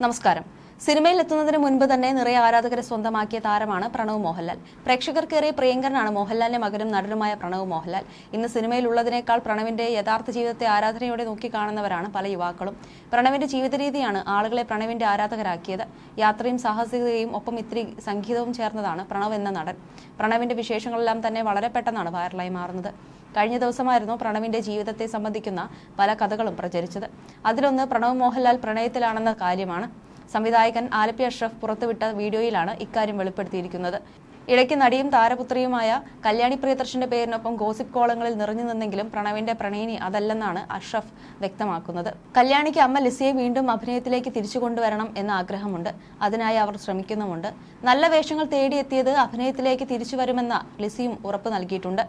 നമസ്കാരം. സിനിമയിൽ എത്തുന്നതിന് മുൻപ് തന്നെ നിറയെ ആരാധകരെ സ്വന്തമാക്കിയ താരമാണ് പ്രണവ് മോഹൻലാൽ. പ്രേക്ഷകർക്കേറെ പ്രിയങ്കരനാണ് മോഹൻലാലിന്റെ മകനും നടനുമായ പ്രണവ് മോഹൻലാൽ. ഇന്ന് സിനിമയിലുള്ളതിനേക്കാൾ പ്രണവിന്റെ യഥാർത്ഥ ജീവിതത്തെ ആരാധനയോടെ നോക്കിക്കാണുന്നവരാണ് പല യുവാക്കളും. പ്രണവിന്റെ ജീവിത രീതിയാണ് ആളുകളെ പ്രണവിന്റെ ആരാധകരാക്കിയത്. യാത്രയും സാഹസികതയും ഒപ്പം ഇത്തിരി സംഗീതവും ചേർന്നതാണ് പ്രണവ് എന്ന നടൻ. പ്രണവിന്റെ വിശേഷങ്ങളെല്ലാം തന്നെ വളരെ പെട്ടെന്നാണ് വൈറലായി മാറുന്നത്. കഴിഞ്ഞ ദിവസമായിരുന്നു പ്രണവിന്റെ ജീവിതത്തെ സംബന്ധിക്കുന്ന പല കഥകളും പ്രചരിച്ചത്. അതിലൊന്ന് പ്രണവ് മോഹൻലാൽ പ്രണയത്തിലാണെന്ന കാര്യമാണ്. സംവിധായകൻ ആലപ്പി അഷ്റഫ് പുറത്തുവിട്ട വീഡിയോയിലാണ് ഇക്കാര്യം വെളിപ്പെടുത്തിയിരിക്കുന്നത്. ഇടയ്ക്ക് നടിയും താരപുത്രിയുമായ കല്യാണി പ്രിയദർശന്റെ പേരിനൊപ്പം ഗോസിപ്പ് കോളങ്ങളിൽ നിറഞ്ഞു നിന്നെങ്കിലും പ്രണവിന്റെ പ്രണയിനി അതല്ലെന്നാണ് അഷ്റഫ് വ്യക്തമാക്കുന്നത്. കല്യാണിക്ക് അമ്മ ലിസിയെ വീണ്ടും അഭിനയത്തിലേക്ക് തിരിച്ചു കൊണ്ടുവരണം എന്ന ആഗ്രഹമുണ്ട്. അതിനായി അവർ ശ്രമിക്കുന്നുമുണ്ട്. നല്ല വേഷങ്ങൾ തേടിയെത്തിയത് അഭിനയത്തിലേക്ക് തിരിച്ചു വരുമെന്ന ലിസിയും ഉറപ്പ് നൽകിയിട്ടുണ്ട്.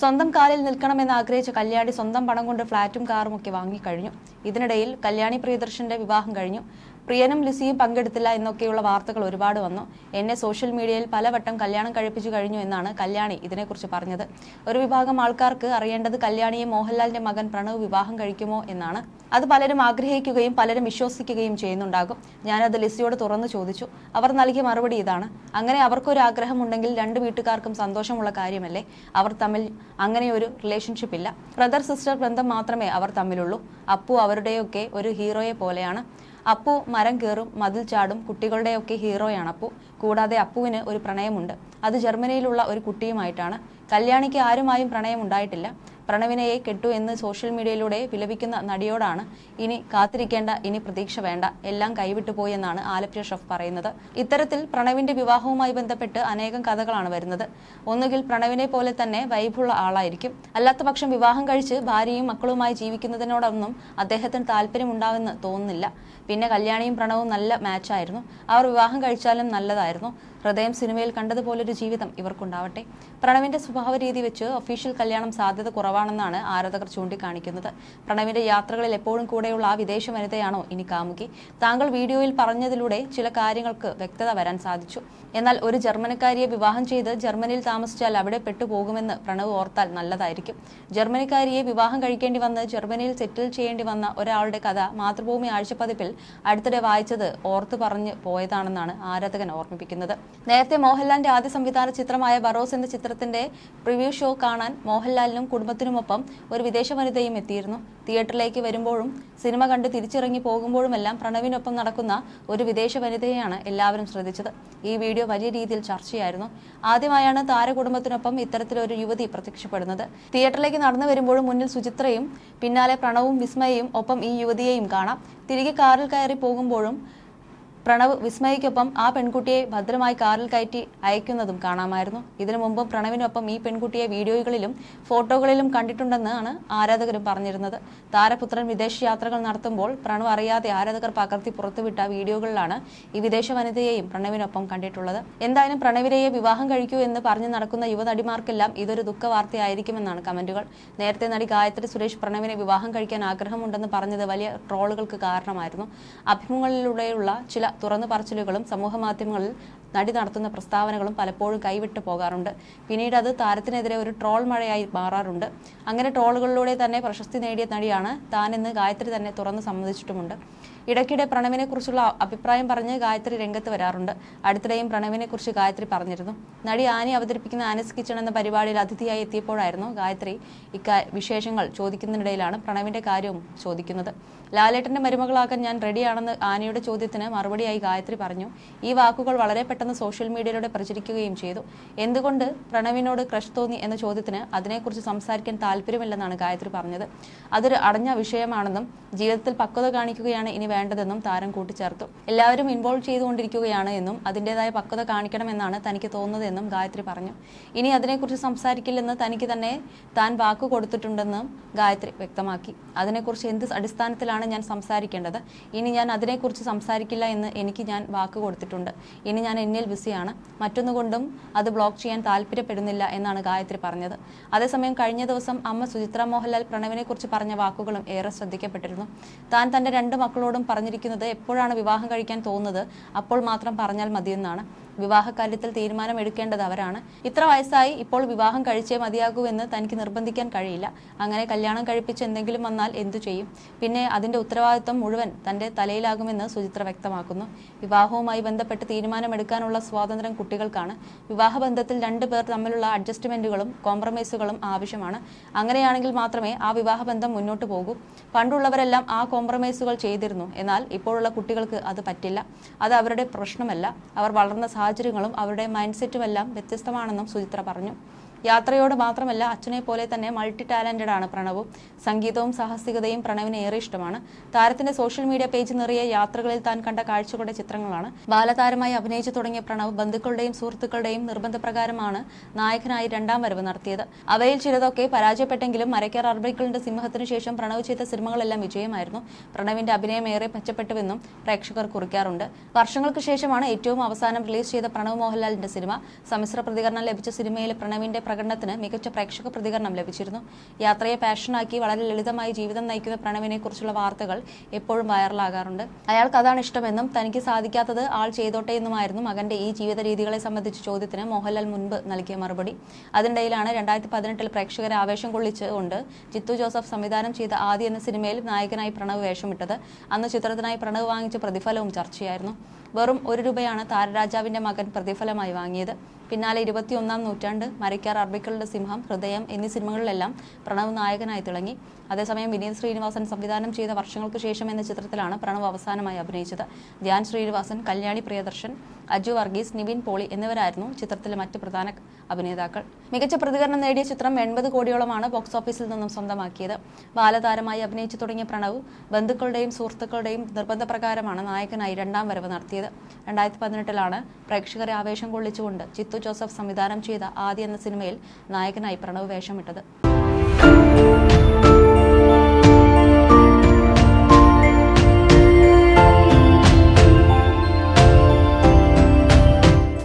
സ്വന്തം കാലിൽ നിൽക്കണമെന്ന് ആഗ്രഹിച്ച കല്യാണി സ്വന്തം പണം കൊണ്ട് ഫ്ളാറ്റും കാറും ഒക്കെ വാങ്ങിക്കഴിഞ്ഞു ഇതിനിടയിൽ കല്യാണി പ്രിയദർശന്റെ വിവാഹം കഴിഞ്ഞു. പ്രിയനും ലിസിയും പങ്കെടുത്തില്ല എന്നൊക്കെയുള്ള വാർത്തകൾ ഒരുപാട് വന്നു. എന്നെ സോഷ്യൽ മീഡിയയിൽ പലവട്ടം കല്യാണം കഴിപ്പിച്ചു കഴിഞ്ഞു എന്നാണ് കല്യാണി ഇതിനെക്കുറിച്ച് പറഞ്ഞത്. ഒരു വിഭാഗം ആൾക്കാർക്ക് അറിയേണ്ടത് കല്യാണിയെ മോഹൻലാലിന്റെ മകൻ പ്രണവ് വിവാഹം കഴിക്കുമോ എന്നാണ് അത് പലരും ആഗ്രഹിക്കുകയും പലരും വിശ്വസിക്കുകയും ചെയ്യുന്നുണ്ടാകും. ഞാനത് ലിസിയോട് തുറന്നു ചോദിച്ചു. അവർ നൽകിയ മറുപടി ഇതാണ്. അങ്ങനെ അവർക്കൊരു ആഗ്രഹമുണ്ടെങ്കിൽ രണ്ട് വീട്ടുകാർക്കും സന്തോഷമുള്ള കാര്യമല്ലേ? അവർ തമ്മിൽ അങ്ങനെ ഒരു റിലേഷൻഷിപ്പ് ഇല്ല. ബ്രദർ സിസ്റ്റർ ബന്ധം മാത്രമേ അവർ തമ്മിലുള്ളൂ. അപ്പു അവരുടെയൊക്കെ ഒരു ഹീറോയെ പോലെയാണ്. അപ്പു മരം കയറും മതിൽ ചാടും കുട്ടികളുടെയൊക്കെ ഹീറോയാണ് അപ്പു. കൂടാതെ അപ്പുവിന് ഒരു പ്രണയമുണ്ട്. അത് ജർമ്മനിയിലുള്ള ഒരു കുട്ടിയുമായിട്ടാണ്. കല്യാണിക്ക് ആരുമായും പ്രണയം ഉണ്ടായിട്ടില്ല പ്രണവിനയെ കെട്ടു എന്ന് സോഷ്യൽ മീഡിയയിലൂടെ വിലപിക്കുന്ന നടിയോടാണ് ഇനി കാത്തിരിക്കേണ്ട ഇനി പ്രതീക്ഷ വേണ്ട. എല്ലാം കൈവിട്ടു പോയെന്നാണ് ആലപ്പുഴ ഷെഫ് പറയുന്നത്. ഇത്തരത്തിൽ പ്രണവിന്റെ വിവാഹവുമായി ബന്ധപ്പെട്ട് അനേകം കഥകളാണ് വരുന്നത്. ഒന്നുകിൽ പ്രണവിനെ പോലെ തന്നെ വൈബുള്ള ആളായിരിക്കും. അല്ലാത്തപക്ഷം വിവാഹം കഴിച്ച് ഭാര്യയും മക്കളുമായി ജീവിക്കുന്നതിനോടൊന്നും അദ്ദേഹത്തിന് താല്പര്യമുണ്ടാകുമെന്ന് തോന്നുന്നില്ല. പിന്നെ കല്യാണിയും പ്രണവും നല്ല മാച്ചായിരുന്നു അവർ വിവാഹം കഴിച്ചാലും നല്ലതായിരുന്നു. ഹൃദയം സിനിമയിൽ കണ്ടതുപോലൊരു ജീവിതം ഇവർക്കുണ്ടാവട്ടെ. പ്രണവിന്റെ സ്വഭാവ രീതി വെച്ച് ഒഫീഷ്യൽ കല്യാണം സാധ്യത കുറവാണെന്നാണ് ആരാധകർ ചൂണ്ടിക്കാണിക്കുന്നത്. പ്രണവിന്റെ യാത്രകളിൽ എപ്പോഴും കൂടെയുള്ള ആ വിദേശ വനിതയാണോ ഇനി കാമുകി? താങ്കൾ വീഡിയോയിൽ പറഞ്ഞതിലൂടെ ചില കാര്യങ്ങൾക്ക് വ്യക്തത വരാൻ സാധിച്ചു. എന്നാൽ ഒരു ജർമ്മനക്കാരിയെ വിവാഹം ചെയ്ത് ജർമ്മനിയിൽ താമസിച്ചാൽ അവിടെ പെട്ടുപോകുമെന്ന് പ്രണവ് ഓർത്താൽ നല്ലതായിരിക്കും. ജർമ്മനിക്കാരിയെ വിവാഹം കഴിക്കേണ്ടി വന്ന് ജർമ്മനിയിൽ സെറ്റിൽ ചെയ്യേണ്ടി വന്ന ഒരാളുടെ കഥ മാതൃഭൂമി ആഴ്ചപ്പതിപ്പിൽ അടുത്തിടെ വായിച്ചത് ഓർത്തു പറഞ്ഞ് പോയതാണെന്നാണ് ആരാധകൻ ഓർമ്മിപ്പിക്കുന്നത്. നേരത്തെ മോഹൻലാലിന്റെ ആദ്യ സംവിധാന ചിത്രമായ ബറോസ് എന്ന ചിത്രത്തിന്റെ പ്രിവ്യൂ ഷോ കാണാൻ മോഹൻലാലിനും കുടുംബത്തിനുമൊപ്പം ഒരു വിദേശ വനിതയും എത്തിയിരുന്നു. തിയേറ്ററിലേക്ക് വരുമ്പോഴും സിനിമ കണ്ട് തിരിച്ചിറങ്ങി പോകുമ്പോഴുമെല്ലാം പ്രണവിനൊപ്പം നടക്കുന്ന ഒരു വിദേശ വനിതയെയാണ് എല്ലാവരും ശ്രദ്ധിച്ചത്. ഈ വീഡിയോ വലിയ രീതിയിൽ ചർച്ചയായിരുന്നു. ആദ്യമായാണ് താരകുടുംബത്തിനൊപ്പം ഇത്തരത്തിലൊരു യുവതി പ്രത്യക്ഷപ്പെടുന്നത്. തിയേറ്ററിലേക്ക് നടന്നു വരുമ്പോഴും മുന്നിൽ സുചിത്രയും പിന്നാലെ പ്രണവും വിസ്മയയും ഒപ്പം ഈ യുവതിയെയും കാണാം. തിരികെ കാറിൽ കയറി പോകുമ്പോഴും പ്രണവ് വിസ്മയിക്കൊപ്പം ആ പെൺകുട്ടിയെ ഭദ്രമായി കാറിൽ കയറ്റി അയക്കുന്നതും കാണാമായിരുന്നു. ഇതിനു മുമ്പും പ്രണവിനൊപ്പം ഈ പെൺകുട്ടിയെ വീഡിയോകളിലും ഫോട്ടോകളിലും കണ്ടിട്ടുണ്ടെന്നാണ് ആരാധകരും പറഞ്ഞിരുന്നത്. താരപുത്രൻ വിദേശ യാത്രകൾ നടത്തുമ്പോൾ പ്രണവ് അറിയാതെ ആരാധകർ പകർത്തി പുറത്തുവിട്ട വീഡിയോകളിലാണ് ഈ വിദേശ വനിതയെയും പ്രണവിനൊപ്പം കണ്ടിട്ടുള്ളത്. എന്തായാലും പ്രണവിനെയെ വിവാഹം കഴിക്കൂ എന്ന് പറഞ്ഞു നടക്കുന്ന യുവനടിമാർക്കെല്ലാം ഇതൊരു ദുഃഖവാർത്തയായിരിക്കുമെന്നാണ് കമന്റുകൾ. നേരത്തെ നടി ഗായത്രി സുരേഷ് പ്രണവിനെ വിവാഹം കഴിക്കാൻ ആഗ്രഹമുണ്ടെന്ന് പറഞ്ഞത് വലിയ ട്രോളുകൾക്ക് കാരണമായിരുന്നു. അഭിമുഖങ്ങളിലൂടെയുള്ള ചില തുറന്നു പറച്ചിലുകളും സമൂഹ മാധ്യമങ്ങളിൽ നടി നടത്തുന്ന പ്രസ്താവനകളും പലപ്പോഴും കൈവിട്ടു പോകാറുണ്ട്. പിന്നീട് അത് താരത്തിനെതിരെ ഒരു ട്രോൾ മഴയായി മാറാറുണ്ട്. അങ്ങനെ ട്രോളുകളിലൂടെ തന്നെ പ്രശസ്തി നേടിയ നടിയാണ് താനെന്ന് ഗായത്രി തന്നെ തുറന്നു സമ്മതിച്ചിട്ടുമുണ്ട്. ഇടയ്ക്കിടെ പ്രണവിനെക്കുറിച്ചുള്ള അഭിപ്രായം പറഞ്ഞ് ഗായത്രി രംഗത്ത് വരാറുണ്ട്. അടുത്തിടെയും പ്രണവിനെക്കുറിച്ച് ഗായത്രി പറഞ്ഞിരുന്നു. നടി ആനി അവതരിപ്പിക്കുന്ന ആനസ് കിച്ചൺ എന്ന പരിപാടിയിൽ അതിഥിയായി എത്തിയപ്പോഴായിരുന്നു ഗായത്രി ഇക്കാ വിശേഷങ്ങൾ ചോദിക്കുന്നതിനിടയിലാണ് പ്രണവിന്റെ കാര്യവും ചോദിക്കുന്നത്. ലാലേട്ടന്റെ മരുമകളാക്കാൻ ഞാൻ റെഡിയാണെന്ന് ആനയുടെ ചോദ്യത്തിന് മറുപടിയായി ഗായത്രി പറഞ്ഞു. ഈ വാക്കുകൾ വളരെ പെട്ടെന്ന് സോഷ്യൽ മീഡിയയിലൂടെ പ്രചരിക്കുകയും ചെയ്തു. എന്തുകൊണ്ട് പ്രണവിനോട് ക്രഷ് തോന്നി എന്ന ചോദ്യത്തിന് അതിനെക്കുറിച്ച് സംസാരിക്കാൻ താല്പര്യമില്ലെന്നാണ് ഗായത്രി പറഞ്ഞത്. അതൊരു അടഞ്ഞ വിഷയമാണെന്നും ജീവിതത്തിൽ പക്വത കാണിക്കുകയാണ് ഇനി വേണ്ടതെന്നും താരം കൂട്ടിച്ചേർത്തു. എല്ലാവരും ഇൻവോൾവ് ചെയ്തുകൊണ്ടിരിക്കുകയാണ് എന്നും അതിന്റെതായ പക്വത കാണിക്കണമെന്നാണ് തനിക്ക് തോന്നുന്നതെന്നും ഗായത്രി പറഞ്ഞു. ഇനി അതിനെക്കുറിച്ച് സംസാരിക്കില്ലെന്ന് തനിക്ക് തന്നെ താൻ വാക്ക് കൊടുത്തിട്ടുണ്ടെന്നും ഗായത്രി വ്യക്തമാക്കി. അതിനെക്കുറിച്ച് എന്ത് അടിസ്ഥാനത്തിലാണ് ഞാൻ സംസാരിക്കേണ്ടത്? ഇനി ഞാൻ അതിനെക്കുറിച്ച് സംസാരിക്കില്ല എന്ന് എനിക്ക് ഞാൻ വാക്ക് കൊടുത്തിട്ടുണ്ട്. ഇനി ഞാൻ എന്നിൽ ബിസിയാണ്. മറ്റൊന്നുകൊണ്ടും അത് ബ്ലോക്ക് ചെയ്യാൻ താല്പര്യപ്പെടുന്നില്ല എന്നാണ് ഗായത്രി പറഞ്ഞത്. അതേസമയം കഴിഞ്ഞ ദിവസം അമ്മ സുചിത്ര മോഹൻലാൽ പ്രണവിനെക്കുറിച്ച് പറഞ്ഞ വാക്കുകളും ഏറെ ശ്രദ്ധിക്കപ്പെട്ടിരുന്നു. താൻ തന്റെ രണ്ട് മക്കളോടും പറഞ്ഞിരിക്കുന്നത് എപ്പോഴാണ് വിവാഹം കഴിക്കാൻ തോന്നുന്നത് അപ്പോൾ മാത്രം പറഞ്ഞാൽ മതിയെന്നാണ്. വിവാഹകാര്യത്തിൽ തീരുമാനമെടുക്കേണ്ടത് അവരാണ്. ഇത്ര വയസ്സായി ഇപ്പോൾ വിവാഹം കഴിച്ചേ മതിയാകൂ എന്ന് തനിക്ക് നിർബന്ധിക്കാൻ കഴിയില്ല. അങ്ങനെ കല്യാണം കഴിപ്പിച്ച് എന്തെങ്കിലും വന്നാൽ എന്തു ചെയ്യും? പിന്നെ അതിന്റെ ഉത്തരവാദിത്വം മുഴുവൻ തന്റെ തലയിലാകുമെന്ന് സുചിത്ര വ്യക്തമാക്കുന്നു. വിവാഹവുമായി ബന്ധപ്പെട്ട് തീരുമാനമെടുക്കാനുള്ള സ്വാതന്ത്ര്യം കുട്ടികൾക്കാണ്. വിവാഹബന്ധത്തിൽ രണ്ടു പേർ തമ്മിലുള്ള അഡ്ജസ്റ്റ്മെന്റുകളും കോംപ്രമൈസുകളും ആവശ്യമാണ്. അങ്ങനെയാണെങ്കിൽ മാത്രമേ ആ വിവാഹബന്ധം മുന്നോട്ട് പോകൂ. പണ്ടുള്ളവരെല്ലാം ആ കോംപ്രമൈസുകൾ ചെയ്തിരുന്നു. എന്നാൽ ഇപ്പോഴുള്ള കുട്ടികൾക്ക് അത് പറ്റില്ല. അത് അവരുടെ പ്രശ്നമല്ല. അവർ വളർന്ന സാഹചര്യങ്ങളും അവരുടെ മൈൻഡ് സെറ്റുമെല്ലാം വ്യത്യസ്തമാണെന്നും സുചിത്ര പറഞ്ഞു. യാത്രയോട് മാത്രമല്ല അച്ഛനെ പോലെ തന്നെ മൾട്ടി ടാലന്റഡ് ആണ് പ്രണവും. സംഗീതവും സാഹസികതയും പ്രണവിന് ഏറെ ഇഷ്ടമാണ്. താരത്തിന്റെ സോഷ്യൽ മീഡിയ പേജ് നിറയെ യാത്രകളിൽ താൻ കണ്ട കാഴ്ചകളുടെ ചിത്രങ്ങളാണ്. ബാലതാരമായി അഭിനയിച്ചു തുടങ്ങിയ പ്രണവ് ബന്ധുക്കളുടെയും സുഹൃത്തുക്കളുടെയും നിർബന്ധപ്രകാരമാണ് നായകനായി രണ്ടാം വരവ് നടത്തിയത്. അവയിൽ ചിലതൊക്കെ പരാജയപ്പെട്ടെങ്കിലും മരക്കാർ അർബിക്കളുടെ സിംഹത്തിനു ശേഷം പ്രണവ് ചെയ്ത സിനിമകളെല്ലാം വിജയമായിരുന്നു. പ്രണവിന്റെ അഭിനയം ഏറെ മെച്ചപ്പെട്ടുവെന്നും പ്രേക്ഷകർ കുറിക്കാറുണ്ട്. വർഷങ്ങൾക്ക് ശേഷമാണ് ഏറ്റവും അവസാനം റിലീസ് ചെയ്ത പ്രണവ് മോഹൻലാലിന്റെ സിനിമ. സമ്മിശ്ര പ്രതികരണം ലഭിച്ച സിനിമയിലെ പ്രണവിന്റെ പ്രകടനത്തിന് മികച്ച പ്രേക്ഷക പ്രതികരണം ലഭിച്ചിരുന്നു. യാത്രയെ പാഷനാക്കി വളരെ ലളിതമായി ജീവിതം നയിക്കുന്ന പ്രണവിനെ കുറിച്ചുള്ള വാർത്തകൾ എപ്പോഴും വൈറലാകാറുണ്ട്. അയാൾക്ക് അതാണ് ഇഷ്ടമെന്നും തനിക്ക് സാധിക്കാത്തത് ആൾ ചെയ്തോട്ടെ എന്നുമായിരുന്നു മകന്റെ ഈ ജീവിത രീതികളെ സംബന്ധിച്ച ചോദ്യത്തിന് മോഹൻലാൽ മുൻപ് നൽകിയ മറുപടി. അതിനിടയിലാണ് രണ്ടായിരത്തി പതിനെട്ടിൽ പ്രേക്ഷകരെ ആവേശം കൊള്ളിച്ചുകൊണ്ട് ജിത്തു ജോസഫ് സംവിധാനം ചെയ്ത ആദ്യ എന്ന സിനിമയിൽ നായകനായി പ്രണവ് വേഷമിട്ടത്. അന്ന് ചിത്രത്തിനായി പ്രണവ് വാങ്ങിച്ച പ്രതിഫലവും ചർച്ചയായിരുന്നു. വെറും ഒരു രൂപയാണ് താരരാജാവിന്റെ മകൻ പ്രതിഫലമായി വാങ്ങിയത്. പിന്നാലെ ഇരുപത്തിയൊന്നാം നൂറ്റാണ്ട് മരക്കാർ അർബിക്കളുടെ സിംഹം ഹൃദയം എന്നീ സിനിമകളിലെല്ലാം പ്രണവ് നായകനായി തിളങ്ങി. അതേസമയം വിനീത് ശ്രീനിവാസൻ സംവിധാനം ചെയ്ത വർഷങ്ങൾക്ക് ശേഷം എന്ന ചിത്രത്തിലാണ് പ്രണവ് അവസാനമായി അഭിനയിച്ചത്. ധ്യാൻ ശ്രീനിവാസൻ കല്യാണി പ്രിയദർശൻ അജു വർഗീസ് നിവിൻ പോളി എന്നിവരായിരുന്നു ചിത്രത്തിലെ മറ്റ് പ്രധാന അഭിനേതാക്കൾ. മികച്ച പ്രതികരണം നേടിയ ചിത്രം എൺപത് കോടിയോളമാണ് ബോക്സ് ഓഫീസിൽ നിന്നും സ്വന്തമാക്കിയത്. ബാലതാരമായി അഭിനയിച്ചു തുടങ്ങിയ പ്രണവ് ബന്ധുക്കളുടെയും സുഹൃത്തുക്കളുടെയും നിർബന്ധപ്രകാരമാണ് നായകനായി രണ്ടാം വരവ് നടത്തിയത്. രണ്ടായിരത്തി പതിനെട്ടിലാണ് പ്രേക്ഷകരെ ആവേശം കൊള്ളിച്ചുകൊണ്ട് ചിത്തു മുത്തു ജോസഫ് സംവിധാനം ചെയ്ത ആദി എന്ന സിനിമയിൽ നായകനായി പ്രണവ് വേഷമിട്ടത്.